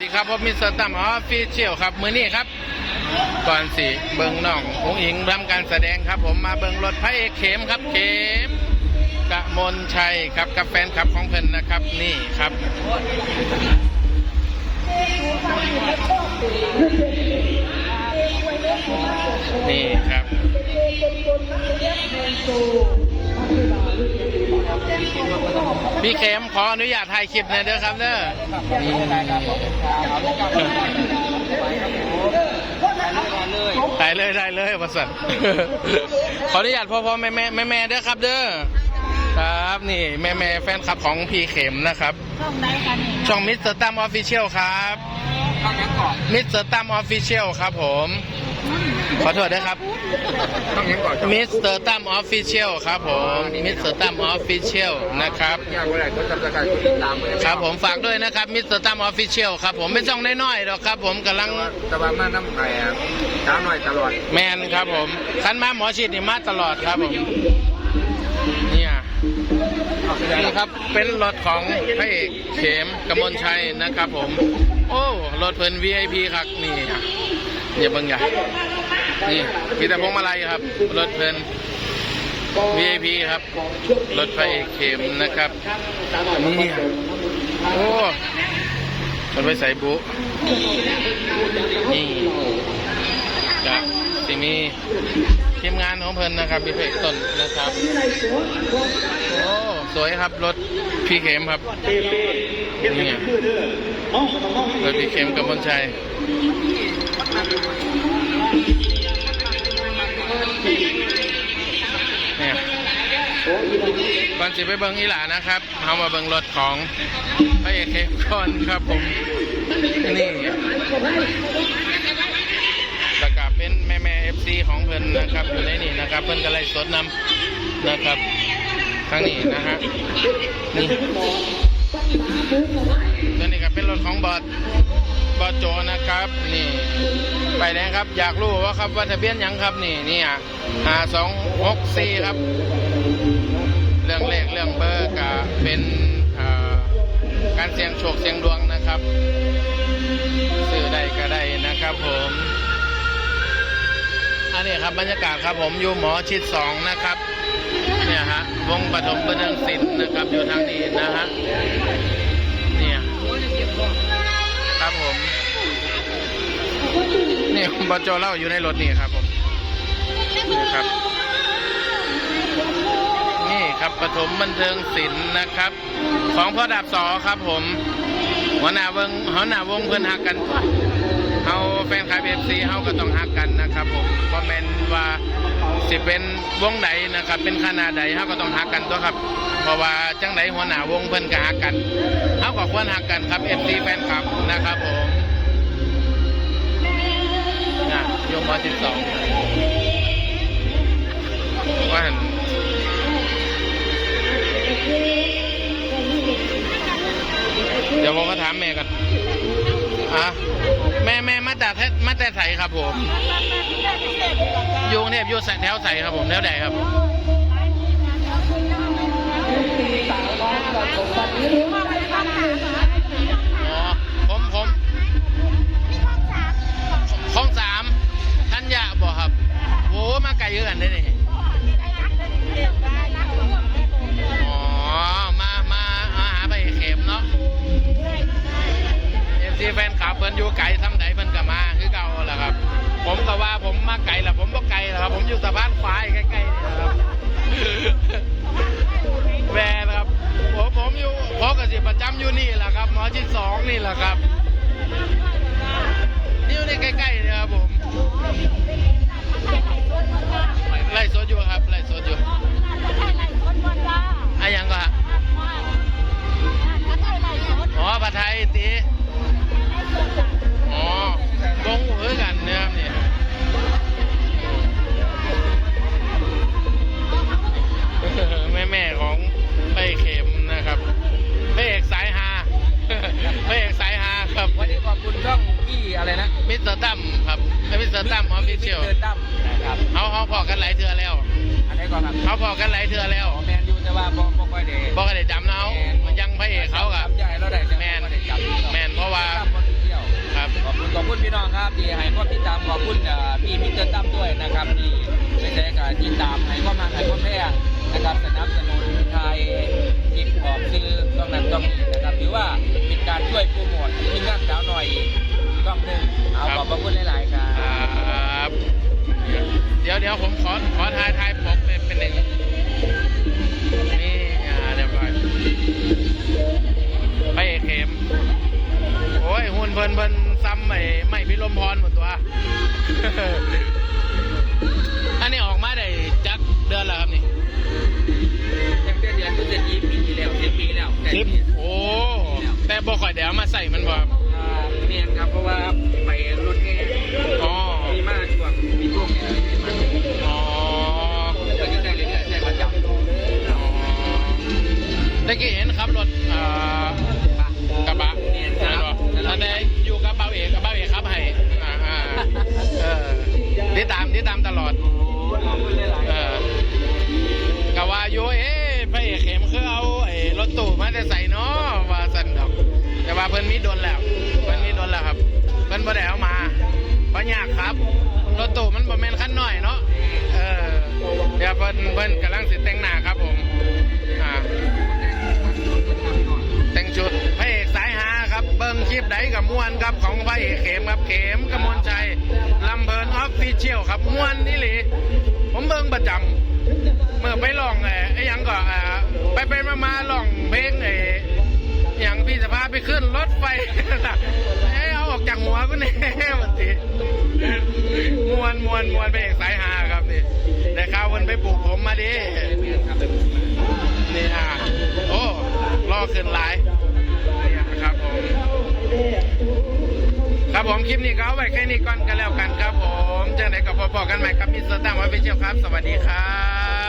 สวัสดีครับผมมิสเตอร์ตั้มออฟฟิเชียลครับ มือนี้ครับ ก่อนสิเบิงน้ององอิงทำการแสดงครับผมมาเบิงรถพระเอกเข็มครับ เข็มกะมลชัยครับกับแฟนคลับของเพิ่นนะครับ นี่ครับ นี่ครับ พี่เข็มขออนุญาตถ่ายคลิปหน่อยเด้อครับเด้อนี่ถ่ายเลยถ่ายเลยประสันขออนุญาตพ่อพ่อแม่แม่แม่แม่เด้อครับเด้อครับนี่แม่แม่แฟนคลับของพี่เข็มนะครับ ช่องใดคะนี่ช่องมิสเตอร์ตั้มออฟฟิเชียลครับต้องยังก่อนมิสเตอร์ตั้มออฟฟิเชียลครับผม ขอโทษด้วยครับ ต้องยังก่อนมิสเตอร์ตั้มออฟฟิเชียลครับผมมิสเตอร์ตั้มออฟฟิเชียลนะครับอยากอะไรก็ทำสกายติดตามไปครับผมฝากด้วยนะครับมิสเตอร์ตั้มออฟฟิเชียลครับผมไม่ช่องน้อยๆหรอกครับ ผมกำลังแต่ว่ามาน้ำไผ่ช้าหน่อยตลอด แมนครับผมคันมาหมอชิดนี่มาตลอดครับผมเนี่ยนี่ครับเป็นรถของพระเอกเขมกมลชัยนะครับผม โอ้รถเพิ่น VIP ครับนี่ อย่าเบิ่งอย่านี่มีแต่พวงมาลัยครับ รถเพลิน VIP ครับ รถพระเอกเขมนะครับนี่โอ้รถไปใส่บุนี่จะสิมีทีมงานของเพลินนะครับพี่เพกต้นนะครับโอ้สวยครับรถพี่เข็มครับนี่รถพี่เข็มกับมนชัย อนสิไปเบิงอีหลานะครับเอามาเบิงรถของพระเอกเข็มก่อนครับผม นี่ประกาศเป็นแม่แม่เอฟซีของเพิ่นนะครับอยู่ในนี่นะครับ เพิ่นก็ไล่สดนำนะครับทั้งนี้นะฮะนี่ตัวนี้ก็เป็นรถของบอดบอดโจนะครับ นี่ ไปแดงครับ อยากรู้ว่าครับว่าทะเบียนยังครับนี่นี่อะหาสองหกสี่ครับ รื่องเลขเรื่องเบอร์ก็เป็นการเสี่ยงโชคเสี่ยงดวงนะครับซื้อได้ก็ได้นะครับผม อันนี้ครับบรรยากาศครับผมอยู่หมอชิดสองนะครับเนี่ยฮะวงปฐมบันเทิงศิลป์นะครับอยู่ทางนี้นะฮะเนี่ยครับผมนี่บอโจเล่าอยู่ในรถนี่ครับผมนี่ครับ ปฐมบันเทิงศิลป์นะครับ ของพ่อดาบสอครับผมหัวหน้าวงหัวหน้าวงเพื่อนหักกันเฮาแฟนคลับเอฟซีเฮาก็ต้องหักกันนะครับผมเพราะแมนว่าสิเป็นวงใดนะครับ เป็นขนาดใดเฮาก็ต้องหักกันตัวครับ เพราะว่าจังไดหัวหน้าวงเพิ่อนก็หักกันเฮาก็ควรหักกันครับเอฟซีแฟนคลับนะครับผมนะยกมาสิบสอง อยู่กรุงเทพอยู่แถวใสครับผมแถวใดครับอ๋อผมผมข้องสามทัญญาบอกครับโอ้มาไกลเยอะกันได้นี่อ๋อมามามาหาไปเข็มเนาะเอฟซีแฟนคลับเพิ่นอยู่ไกลทำไหนเพิ่นก็มาคือเก่าแหละครับ ผมก็ว่าผมมาไกลละผมก็ไกลแหละครับ ผมอยู่สะพานควายใกล้ๆนี่แหละครับแวร์ครับผมผมอยู่พอกสิประจำอยู่นี่แหละครับหมอที่สองนี่แหละครับนี่อยู่ในใกล้ๆเนี่ยครับผมไล่สดอยู่ครับไล่สดอยู่อะยังก็ฮะอ๋อ อะไรนะมิสเตอร์ตั้มครับมิสเตอร์ตั้มออฟฟิเชียลเดินตั้มนะครับเขาเขาพอกันหลายเทือแล้วอันไหนก่อนครับเขาพอกันหลายเทือแล้วอ๋อแมนยูแต่ว่าบ่บ่ค่อยได้บอกกันได้จำเนามันยังพระเอกเขากับจำใจเราได้แมนบ่ได้จำแมนเพราะว่าจำบ่ได้เที่ยวนะครับที่ให้ความติดตามขอบคุณเอ่อพี่มิสเตอร์ตั้มด้วยนะครับที่ไม่ใช่การติดตามให้ความ เดี๋ยวเดี๋ยวผมขอขอทายทายปกเป็นเป็นหนึ่งนี่อ่าเรียบร้อยไปเอกเข็มโอ้ยหุ่นเพิ่นเพิ่นซ้ำไม่ไม่พิลมพรหมดตัว อันนี้ออกมาได้จักเดือนแล้วครับนี่ยังเต้นเดือนก็จะยี่ปีที่แล้วสิบปีแล้วแต่สิบโอ้แต่บ่ค่อยได้เอามาใส่มันบ่ครับอ่าเนียนครับเพราะว่าไปรถแติดตามติดตามตลอดขอบคุณหลายเออกะว่าอยู่เอ๊ะพระเอกเข็มคือเอาไอ้รถตู้มาแต่ใส่เนาะว่าสั่นดอก แต่ว่าเพิ่นมีดนแล้วเพิ่นมีดนแล้วครับ เพิ่นบ่ได้เอามาเพราะยากครับ รถตู้มันบ่แม่นคันน้อยเนาะเออเดี๋ยวเพิ่นเพิ่นกำลังสิแต่งหน้าครับผมอ่า เบิ้งคลิปใดกับมวนครับของพระเอกเข็มครับเข็มกมลชัยลำเพลินออฟฟิเชียลครับมวนนี่หลีผมเบิ้งประจำเมื่อไปลองไอ้ยังก็ไปไปมามาลองเพลงไอ้หยังพี่จะพาไปขึ้นรถไฟเอ้เอาออกจากหัวกูแน่วันทีมวนมวนมวนพระเอกสายหาครับนี่แต่ข้าววันไปปลูกผมมาดินี่ฮะโอ้ล่อขึ้นหลาย ผมคลิปนี้ก็เอาไว้แค่นี้ก่อนกันแล้วกันครับผมเจอไหนกับพอๆกันใหม่ครับมิสเตอร์ตั้มออฟฟิเชียลครับ สวัสดีครับ